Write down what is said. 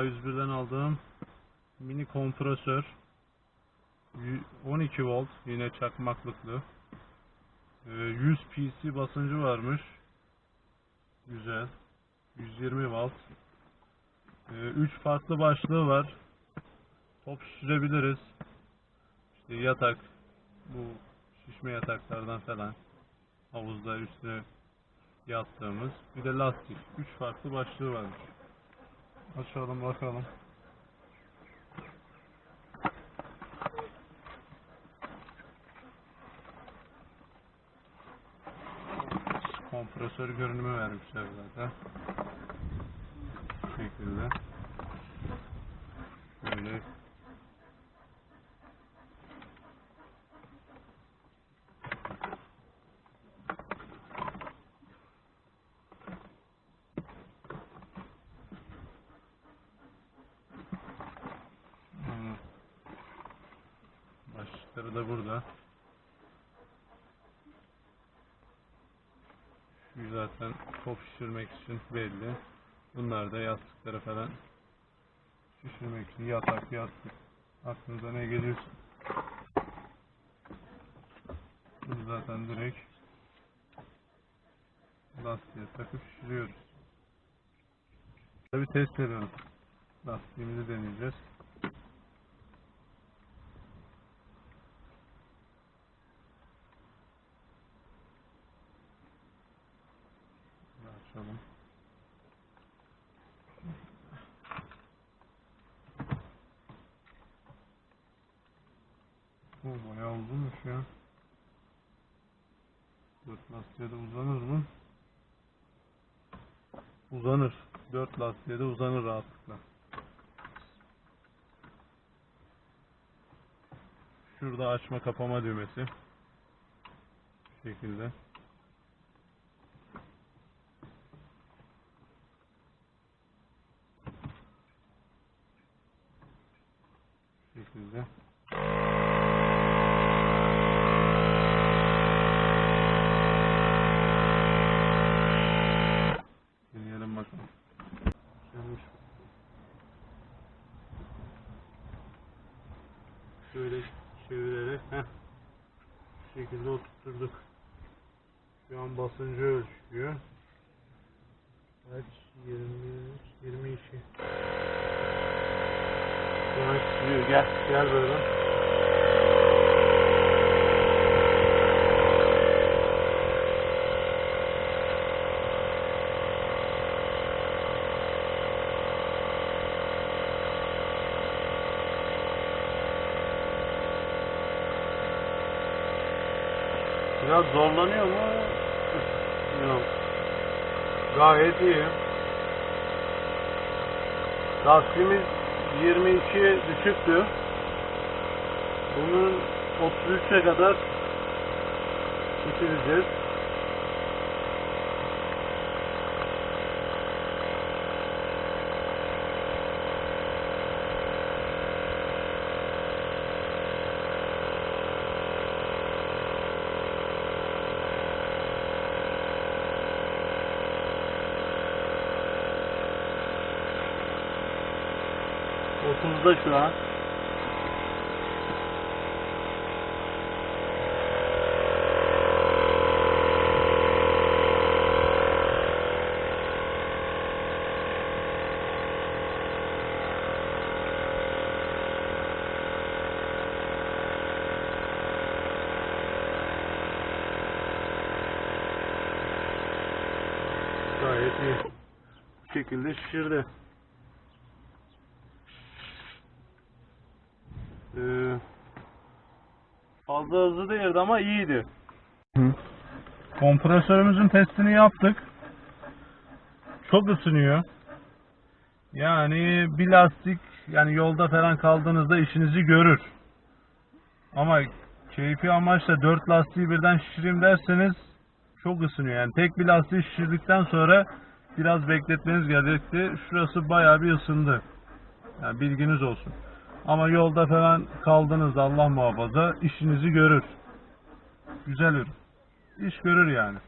A101'den aldığım mini kompresör. Yü- 12 volt yine çakmaklıklı. Ee, 100 PC basıncı varmış. Güzel. 120 volt. 3 farklı başlığı var. Top şişirebiliriz. İşte yatak. Bu şişme yataklardan falan. Havuzda üstüne yattığımız. Bir de lastik. 3 farklı başlığı varmış. Açalım bakalım. Kompresör görünümü vermişler zaten. Bu şekilde. Böyle Aynen. Başlıkları da burada. Şu zaten top şişirmek için belli. Bunlar da yastıkları falan şişirmek için yatak, yastık. Aklınıza ne geliyorsa. Bunu zaten direkt lastiğe takıp şişiriyoruz. Tabi test ediyoruz. Lastiğimizi deneyeceğiz. Açalım. Bu bayağı uzunmuş ya. Dört lastiğe de uzanır mı? Uzanır. Dört lastiğe de uzanır rahatlıkla. Şurada açma kapama düğmesi. Bu şekilde. Şekilde. Deneyelim bakalım. Yanlış. Şöyle çevirerek heh. Bu şekilde oturtturduk. Şu an basıncı ölçüyor. Kaç? 23, 22. An sürüyor. Gel, gel böyle. Biraz zorlanıyor mu? Yok. Gayet iyi. Lastiğimiz 22 düşüktü. Bunun 33'e kadar getireceğiz. 30'da şu an. gayet iyi şekilde şişirdi. Fazla hızlı değildi ama iyiydi. Kompresörümüzün testini yaptık. Çok ısınıyor. Yani bir lastik yani yolda falan kaldığınızda işinizi görür. Ama keyfi amaçla dört lastiği birden şişireyim derseniz çok ısınıyor. Yani tek bir lastiği şişirdikten sonra biraz bekletmeniz gerekti. Şurası bayağı bir ısındı. Yani bilginiz olsun. Ama yolda falan kaldınız Allah muhafaza işinizi görür. Güzel ürün. İş görür yani.